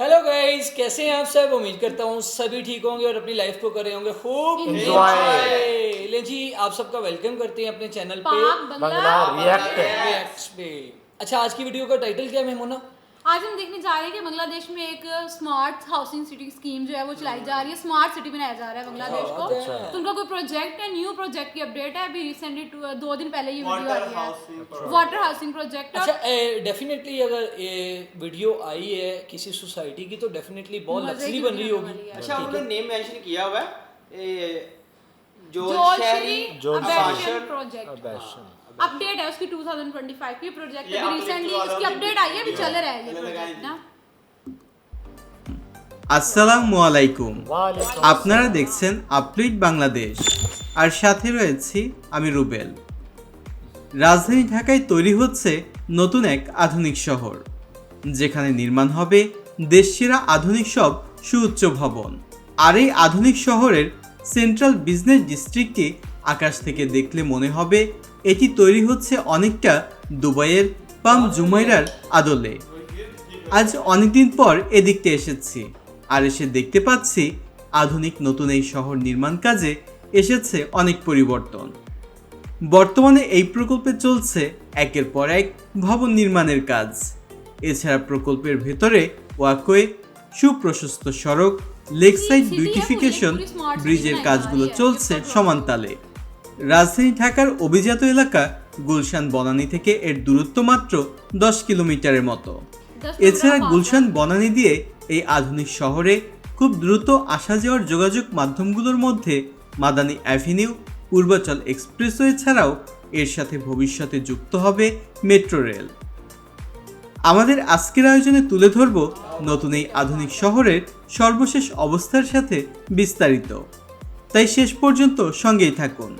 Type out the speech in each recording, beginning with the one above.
ہیلو گائز کیسے ہیں آپ سب؟ امید کرتا ہوں سبھی ٹھیک ہوں گے اور اپنی لائف کو کر رہے ہوں گے. خوب لیں جی آپ سب کا ویلکم کرتے ہیں اپنے چینل پہ. اچھا آج کی ویڈیو کا ٹائٹل کیا ہے مہمونا؟ آج ہم دیکھنے جا رہے ہیں کہ بنگلہ دیش میں ایک اسمارٹ ہاؤسنگ سٹی اسکیم جو ہے وہ چلائی جا رہی ہے اسمارٹ سٹی بنایا جا رہا ہے بنگلہ دیش کو۔ اچھا تو ان کا کوئی پروجیکٹ ہے؟ نیو پروجیکٹ کی اپڈیٹ ہے؟ ابھی ریسنٹلی دو دن پہلے یہ ویڈیو آئی ہے۔ واٹر ہاؤسنگ پروجیکٹ اچھا ڈیفینیٹلی اگر یہ ویڈیو آئی ہے کسی سوسائٹی کی تو ڈیفینیٹلی بہت لگژری بن رہی ہوگی۔ اچھا ہم نے نیم مینشن کیا ہوا ہے؟ جو شہری جو پروجیکٹ किया हुआ है ए, जो जोल शहरी श्री जोल अबेशन श्री। प्रोजेक्ट अपडेट है उसकी 2025 की प्रोजेक्ट ये अभी uplift रिसेंटली वाला उसकी भी अपडेट आई है अभी चल रहा है ये ये लगाई प्रोजेक्ट थी। ना আসসালামু আলাইকুম ওয়ালাইকুম আপনারা দেখছেন আপডেট বাংলাদেশ আর সাথে রয়েছি আমি রুবেল রাজধানী ঢাকায় তৈরি হচ্ছে নতুন এক আধুনিক শহর যেখানে নির্মাণ হবে দেশসেরা আধুনিক সব সুউচ্চ ভবন আর এই আধুনিক শহরের সেন্ট্রাল বিজনেস ডিস্ট্রিক্টকে আকাশ থেকে দেখলে মনে হবে এটি তৈরি হচ্ছে অনেকটা দুবাইয়ের পাম জুমাইরার আদলে। আজ অনেকদিন পর এদিকতে এসেছি আর এসে দেখতে পাচ্ছি আধুনিক নতুন এই শহর নির্মাণ কাজে এসেছে অনেক পরিবর্তন। বর্তমানে এই প্রকল্পে চলছে একের পর এক ভবন নির্মাণের কাজ। এছাড়া প্রকল্পের ভেতরে ওয়াকওয়ে সুপ্রশস্ত সড়ক লেকসাইড বিউটিফিকেশন ব্রিজের কাজগুলো চলছে। সমানতালে রাজধানী ঢাকার অভিজাত এলাকা গুলশান বনানী থেকে এর দূরত্ব মাত্র দশ কিলোমিটারের মতো। এছাড়া গুলশান বনানী দিয়ে এই আধুনিক শহরে খুব দ্রুত আসা যাওয়ার যোগাযোগ মাধ্যমগুলোর মধ্যে মাদানী অ্যাভিনিউ পূর্বাচল এক্সপ্রেসওয়ে ছাড়াও এর সাথে ভবিষ্যতে যুক্ত হবে মেট্রো রেল। আমাদের আজকের আয়োজনে তুলে ধরব নতুন এই আধুনিক শহরের সর্বশেষ অবস্থার সাথে বিস্তারিত। তাই শেষ পর্যন্ত সঙ্গেই থাকুন।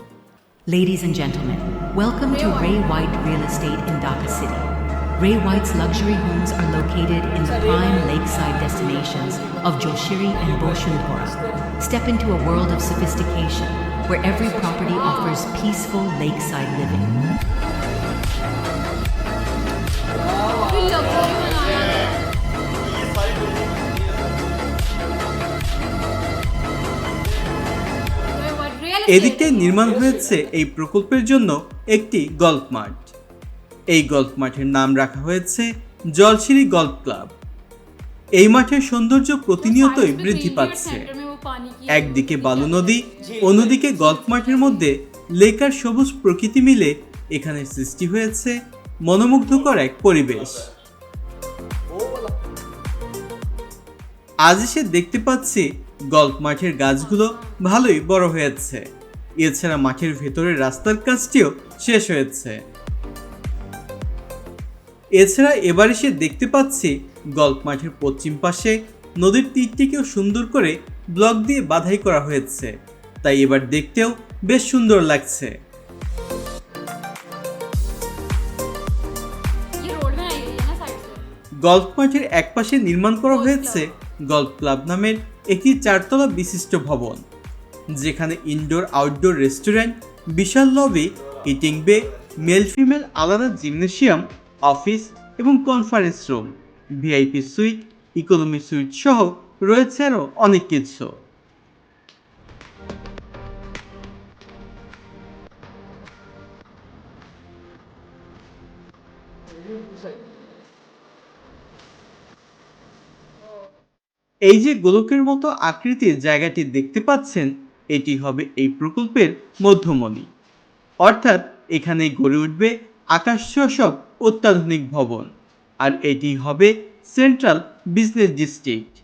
Ladies and gentlemen, welcome to Ray White Real Estate in Dhaka City. Ray White's luxury homes are located in the prime lakeside destinations of Joshiri and Boshumpura. Step into a world of sophistication where every property offers peaceful lakeside living. এদিকে নির্মাণ হয়েছে এই প্রকল্পের জন্য একটি golf মাঠ। এই golf মাঠের নাম রাখা হয়েছে জলশিরি গল্ফ ক্লাব। এই মাঠের সৌন্দর্য প্রতিনিয়তই বৃদ্ধি পাচ্ছে। একদিকে বালু নদী, অন্যদিকে গল্ফ মাঠের মধ্যে লেকার সবুজ প্রকৃতি মিলে এখানে সৃষ্টি হয়েছে মনোমুগ্ধকর এক পরিবেশ। আজ এসে দেখতে পাচ্ছি গল্ফ মাঠের গাছগুলো ভালোই বড় হয়েছে। এছাড়া মাঠের ভেতরের রাস্তার কাজটিও শেষ হয়েছে। এছাড়া এবার এসে দেখতে পাচ্ছি গল্ফ মাঠের পশ্চিম পাশে নদীর তীরটিকেও সুন্দর করে ব্লক দিয়ে বাধাই করা হয়েছে। তাই এবার দেখতেও বেশ সুন্দর লাগছে। গল্ফ মাঠের একপাশে নির্মাণ করা হয়েছে গল্ফ ক্লাব নামের একটি চারতলা বিশিষ্ট ভবন। যেখানে ইনডোর আউটডোর রেস্টুরেন্ট বিশাল lobby eating bay male female আলাদা জিমনেশিয়াম অফিস এবং conference room VIP suite economy suite সহ রয়েছে আরও অনেক কিছু। এই যে গোলকের মতো আকৃতির জায়গাটি দেখতে পাচ্ছেন এটি হবে এই প্রকল্পের মধ্যমণি। অর্থাৎ এখানে গড়ে উঠবে আকাশ সব অত্যাধুনিক ভবন আর এটি হবে সেন্ট্রাল বিজনেস ডিস্ট্রিক্ট।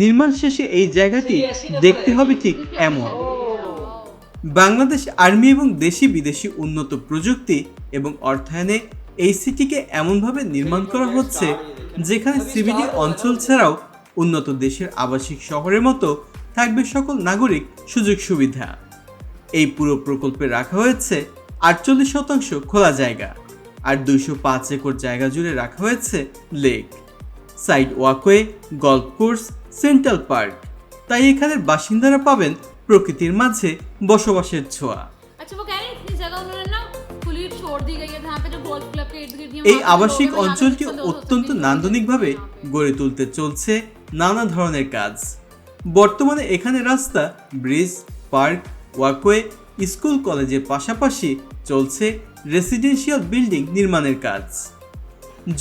নির্মাণ শেষে এই জায়গাটি দেখতে হবে ঠিক এমন। বাংলাদেশ আর্মি এবং দেশি বিদেশি উন্নত প্রযুক্তি এবং অর্থায়নে এই সিটিকে এমনভাবে নির্মাণ করা হচ্ছে যেখানে সিবিডি অঞ্চল ছাড়াও উন্নত দেশের আবাসিক শহরের মতো থাকবে সকল নাগরিক সুযোগ সুবিধা। এই পুরো প্রকল্পে রাখা হয়েছে আটচল্লিশ শতাংশ খোলা জায়গা আর দুইশো পাঁচ একর জায়গা জুড়ে রাখা হয়েছে lake. Side walkway golf course central park. তাই এখানের বাসিন্দারা পাবেন প্রকৃতির মাঝে বসবাসের ছোঁয়া। এই আবাসিক অঞ্চলটি অত্যন্ত নান্দনিকভাবে গড়ে তুলতে চলছে নানা ধরনের কাজ। বর্তমানে এখানে রাস্তা, ব্রিজ, পার্ক ওয়াকওয়ে স্কুল, কলেজের পাশাপাশি চলছে রেসিডেন্সিয়াল বিল্ডিং নির্মাণের কাজ।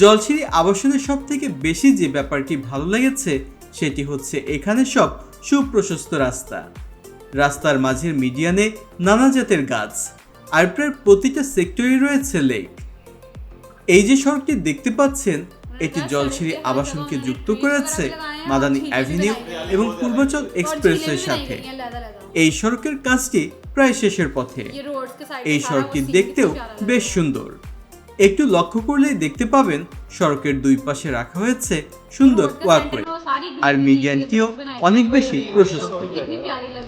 জলছিরি আবাসনের সব থেকে বেশি যে ব্যাপারটি ভালো লেগেছে, সেটি হচ্ছে এখানে সব সুপ্রশস্ত রাস্তা। রাস্তার মাঝের মিডিয়ানে নানা জাতের গাছ, আর প্রায় প্রতিটা সেক্টরে রয়েছে লেক। এই যে সড়কটি দেখতে পাচ্ছেন এটি জলছিরি আবাসনকে যুক্ত করেছে মাদানী অ্যাভিনিউ এবং পূর্বাচল और এক্সপ্রেসওয়ের झीलें भी সাথে नहीं गई हैं, लहदा-लहदा। এই সড়কের কাজটি প্রায় শেষের পথে ये roads के side এই पे सारा সড়কটি वो scene দেখতেও कितना प्यारा लग বেশ সুন্দর একটু লক্ষ্য করলেই দেখতে পাবেন সড়কের দুই পাশে রাখা হয়েছে সুন্দর रोड के ওয়াকওয়ে center में वो सारी আর greenery মিডিয়ানটিও बनाई है। অনেক বেশি প্রশস্ত कितनी प्यारी लग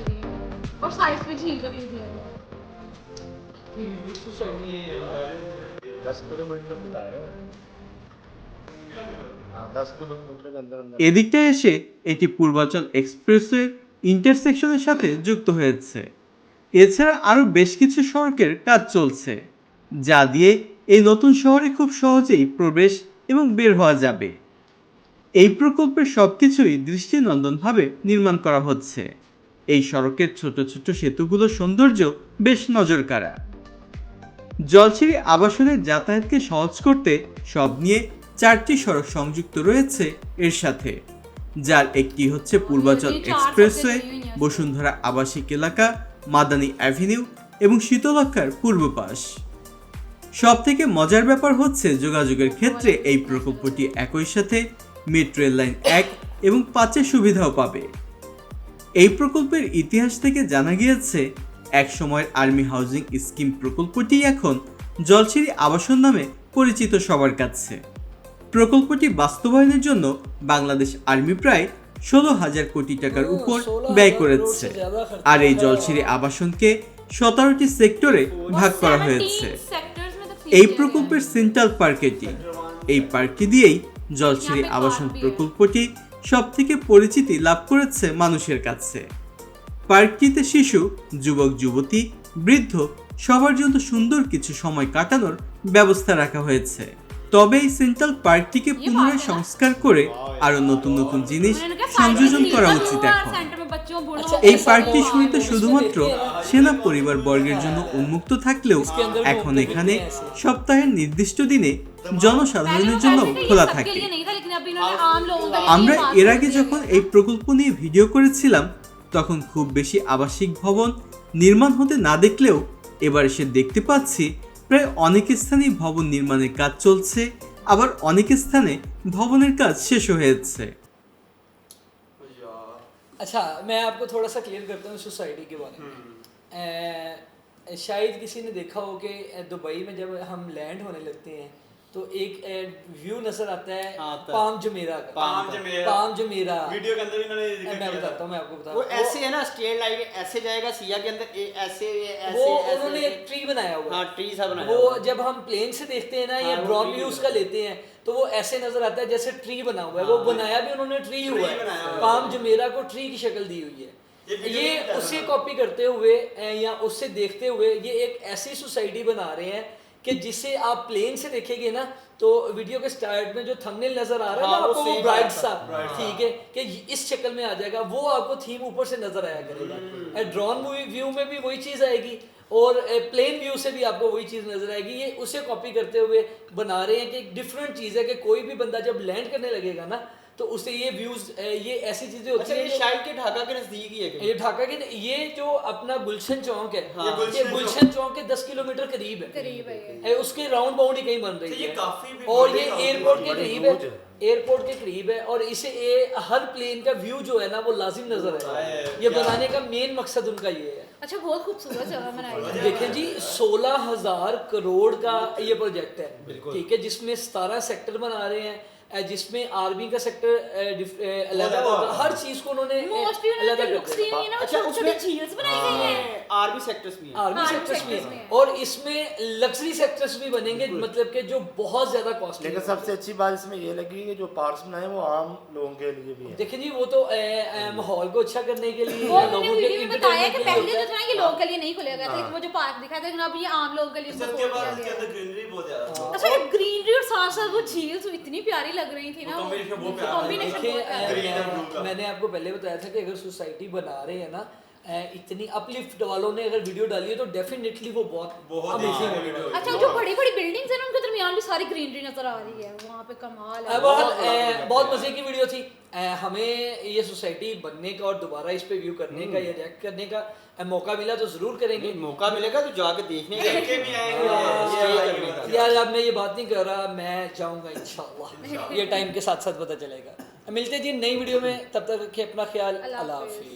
এদিকটা এসে এটি পূর্বাচল এক্সপ্রেসওয়ে ইন্টারসেকশনের সাথে যুক্ত হয়েছে। এছাড়া আরও বেশ কিছু সড়কের কাজ চলছে, যা দিয়ে এই নতুন শহরে খুব সহজেই প্রবেশ এবং বের হওয়া যাবে। এই প্রকল্পের সব কিছুই দৃষ্টিনন্দনভাবে নির্মাণ করা হচ্ছে। এই সড়কের ছোট ছোট সেতুগুলোর সৌন্দর্য বেশ নজর কাড়া জলছিরি আবাসনের যাতায়াতকে সহজ করতে সব নিয়ে চারটি সড়ক সংযুক্ত রয়েছে এর সাথে যার একটি হচ্ছে পূর্বাচল এক্সপ্রেসওয়ে। বসুন্ধরা আবাসিক এলাকা মাদানী অ্যাভিনিউ এবং শীতলক্ষার পূর্ব পাশ। সব থেকে মজার ব্যাপার হচ্ছে যোগাযোগের ক্ষেত্রে এই প্রকল্পটি একই সাথে মেট্রো রেল লাইন এক এবং পাঁচের সুবিধাও পাবে। এই প্রকল্পের ইতিহাস থেকে জানা গিয়েছে এক সময়ের আর্মি হাউজিং স্কিম প্রকল্পটি এখন জলছিরি আবাসন নামে পরিচিত সবার কাছে। প্রকল্পটি বাস্তবায়নের জন্য বাংলাদেশ আর্মি প্রায় ষোলো হাজার কোটি টাকার উপর ব্যয় করেছে। আর এই জলসিরি আবাসনকে সতেরোটি সেক্টরে ভাগ করা হয়েছে। এই প্রকল্পের সেন্ট্রাল পার্কেটি এই পার্কটি দিয়েই জলসিরি আবাসন প্রকল্পটি সবথেকে পরিচিতি লাভ করেছে মানুষের কাছে। পার্কটিতে শিশু যুবক যুবতী বৃদ্ধ সবার জন্য সুন্দর কিছু সময় কাটানোর ব্যবস্থা রাখা হয়েছে। তবে এই সেন্ট্রাল পার্কটিকে পুনরায় সংস্কার করে আরও নতুন নতুন জিনিস সংযোজন করা উচিত এখন। এই পার্কটি শুনিতে শুধুমাত্র সেনা পরিবার বর্গের জন্য উন্মুক্ত থাকলেও এখন এখানে সপ্তাহের নির্দিষ্ট দিনে জনসাধারণের জন্য খোলা থাকে। আমরা এর আগে যখন এই প্রকল্প নিয়ে ভিডিও করেছিলাম তখন খুব বেশি আবাসিক ভবন নির্মাণ হতে না দেখলেও এবার এসে দেখতে পাচ্ছি প্রায় অনেক স্থানেই ভবন নির্মাণের কাজ চলছে আবার অনেক স্থানে ভবনের কাজ শেষ হয়েছে अच्छा मैं आपको थोड़ा सा क्लियर करता हूँ सोसाइटी के बारे में अ, शायद किसी ने देखा हो कि दुबई में जब हम लैंड होने लगते हैं تو ایک ویو نظر آتا ہے ہاں، پام جمیرا کا۔ پام جمیرا پام جمیرا ویڈیو کے اندر بھی انہوں نے میں بتاتا ہوں میں آپ کو بتاتا ہوں۔ وہ ایسے ہے نا اسٹریٹ لائن ایسے جائے گا سیا کے اندر ایسے ایسے وہ انہوں نے ایک ٹری بنایا ہوا ہاں ٹری سا بنایا وہ جب ہم پلین سے دیکھتے ہیں نا یا براڈ ویو اس کا لیتے ہیں تو وہ ایسے نظر آتا ہے جیسے ٹری بنا ہوا ہے۔ وہ ہاں، ہاں۔ بنایا بھی انہوں نے ٹری ہوا ہے۔ پام جمیرا کو ٹری کی شکل دی ہوئی ہے۔ یہ اسے کاپی کرتے ہوئے یا اس سے دیکھتے ہوئے یہ ایک ایسی سوسائٹی بنا رہے ہیں کہ جسے آپ پلین سے دیکھیں گے نا تو ویڈیو کے سٹارٹ میں جو تھمنیل نظر آ رہا ہے نا آپ کو وہ برائٹ سا ٹھیک ہے کہ اس شکل میں آ جائے گا وہ آپ کو تھیم اوپر سے نظر آیا کرے گا۔ ڈرون مووی ویو میں بھی وہی چیز آئے گی اور eh, پلین ویو سے بھی آپ کو وہی چیز نظر آئے گی۔ یہ اسے کاپی کرتے ہوئے بنا رہے ہیں کہ ایک ڈفرینٹ چیز ہے کہ کوئی بھی بندہ جب لینڈ کرنے لگے گا نا تو اس سے یہ ویوز یہ ایسی چیزیں ہوتی اچھا، ہیں یہ شاید کے ڈھاکہ کے نزدیک ہی ہے یہ ڈھاکہ کے یہ جو اپنا گلشن چوک ہے ہاں، یہ گلشن چوک۔ کے دس کلومیٹر قریب ہے۔ قریب ہے اس کے راؤنڈ باؤنڈری کہیں بن رہی اچھا، ہے۔ اور یہ ایئرپورٹ کے قریب ہے۔ ایئرپورٹ کے قریب ہے اور اسے ہر پلین کا ویو جو ہے نا وہ لازم نظر ہاں، ہے یہ بنانے کا مین مقصد ان کا یہ ہے۔ اچھا بہت خوبصورت جگہ بنائی۔ دیکھیں جی سولہ ہزار کروڑ کا یہ پروجیکٹ ہے۔ ٹھیک ہے جس میں ستارہ سیکٹر بنا رہے ہیں۔ جس میں آرمی کا سیکٹر ہر چیز کو انہوں نے اچھا، ہاں، اور اس میں لگژری سیکٹر بھی بنیں گے مطلب کہ جو بہت زیادہ کاسٹلی لیکن سب سے اچھی بات اس میں یہ لگی ہے جو پارکس بنائے وہ عام لوگوں کے لیے بھی دیکھیں جی وہ تو ہاں جی۔ ماحول کو اچھا کرنے کے لیے لوگوں کے لیے بتایا کہ پہلے جو تھا یہ لوگوں کے لیے نہیں کھلے گا تھا ہاں۔ وہ جو پارک دکھایا تھا جناب یہ عام لوگوں کے لیے اچھا، کے بعد اس کے اندر گرینری بہت زیادہ ہمارے وہ جھیل تو اتنی پیاری لگ رہی تھی نا کمبینیشن بہت پیارا میں نے آپ کو پہلے بتایا تھا کہ اگر سوسائٹی بنا رہے ہیں نا اتنی اپلفٹ والوں نے اگر ویڈیو ڈالی ہے تو ڈیفینیٹلی وہ بہت بہت اچھا جو بڑی بڑی بلڈنگز ہیں ان کے درمیان بھی ساری گرینری نظر آ رہی ہے۔ وہاں پہ کمال ہے بہت بہت مزے کی ویڈیو تھی۔ ہمیں یہ سوسائٹی بننے کا اور دوبارہ اس پہ ویو کرنے کا یا ریکٹ کرنے کا موقع ملا تو ضرور کریں گے۔ موقع ملے گا تو جا کے دیکھنے کا۔ یار اب میں یہ بات نہیں کر رہا میں جاؤں گا انشاءاللہ۔ یہ ٹائم کے ساتھ ساتھ پتہ چلے گا۔ ملتے جی نئی ویڈیو میں تب تک رکھیے اپنا خیال۔ اللہ حافظ۔